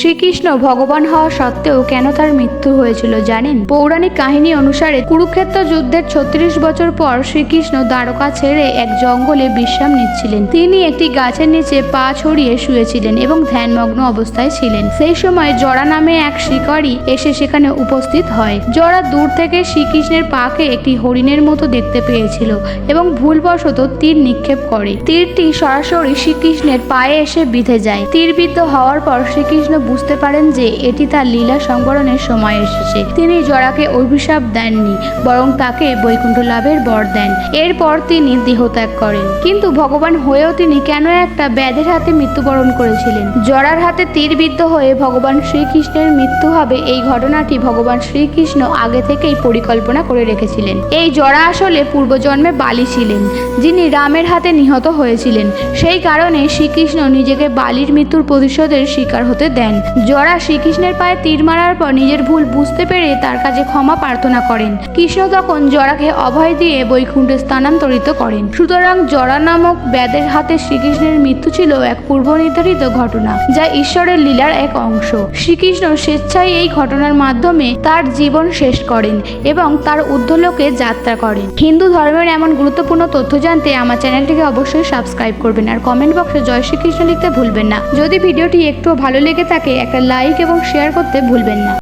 শ্রীকৃষ্ণ ভগবান হওয়া সত্ত্বেও কেন তার মৃত্যু হয়েছিল জানেন? পৌরাণিক কাহিনী অনুসারে কুরুক্ষেত্র যুদ্ধের ছত্রিশ বছর পর শ্রীকৃষ্ণ দ্বারকা ছেড়ে এক জঙ্গলে বিশ্রাম নিচ্ছিলেন। তিনি একটি গাছের নিচে পা ছড়িয়ে শুয়েছিলেন এবং ধ্যানমগ্ন অবস্থায় ছিলেন। সেই সময় জরা নামে এক শিকারী এসে সেখানে উপস্থিত হয়। জরা দূর থেকে শ্রীকৃষ্ণের পাকে একটি হরিণের মতো দেখতে পেয়েছিল এবং ভুলবশত তীর নিক্ষেপ করে। তীরটি সরাসরি শ্রীকৃষ্ণের পায়ে এসে বিঁধে যায়। তীরবিদ্ধ হওয়ার পর শ্রীকৃষ্ণ বুঝতে পারেন যে এটি তার লীলা সংবরণের সময় এসেছে। তিনি জরাকে অভিশাপ দেননি, বরং তাকে বৈকুণ্ঠ লাভের বর দেন। এরপর তিনি দেহত্যাগ করেন। কিন্তু ভগবান হয়েও তিনি কেন একটা ব্যাধের হাতে মৃত্যুবরণ করেছিলেন? জরার হাতে তীরবিদ্ধ হয়ে ভগবান শ্রীকৃষ্ণের মৃত্যু হবে এই ঘটনাটি ভগবান শ্রীকৃষ্ণ আগে থেকেই পরিকল্পনা করে রেখেছিলেন। এই জরা আসলে পূর্বজন্মে বালি ছিলেন, যিনি রামের হাতে নিহত হয়েছিলেন। সেই কারণে শ্রীকৃষ্ণ নিজেকে বালির মৃত্যুর প্রতিশোধের শিকার হতে দেন জরা শ্রীকৃষ্ণের পায়ে তীর মারার পর নিজের ভুল বুঝতে পেরে তার কাছে ক্ষমা প্রার্থনা করেন। কৃষ্ণ তখন জরাকে অভয় দিয়ে বৈকুণ্ঠে স্থানান্তরিত করেন। সুতরাং জরা নামক ব্যাদের হাতে শ্রীকৃষ্ণের মৃত্যু ছিল এক পূর্ব নির্ধারিত ঘটনা, যা ঈশ্বরের লীলার এক অংশ। শ্রীকৃষ্ণ স্বেচ্ছায় এই ঘটনার মাধ্যমে তার জীবন শেষ করেন এবং তার ঊর্ধ্বলোকে যাত্রা করেন। হিন্দু ধর্মের এমন গুরুত্বপূর্ণ তথ্য জানতে আমার চ্যানেলটিকে অবশ্যই সাবস্ক্রাইব করবেন। আর কমেন্ট বক্সে জয় শ্রীকৃষ্ণ লিখতে ভুলবেন না। যদি ভিডিওটি একটু ভালো লেগে থাকে একটা লাইক এবং শেয়ার করতে ভুলবেন না।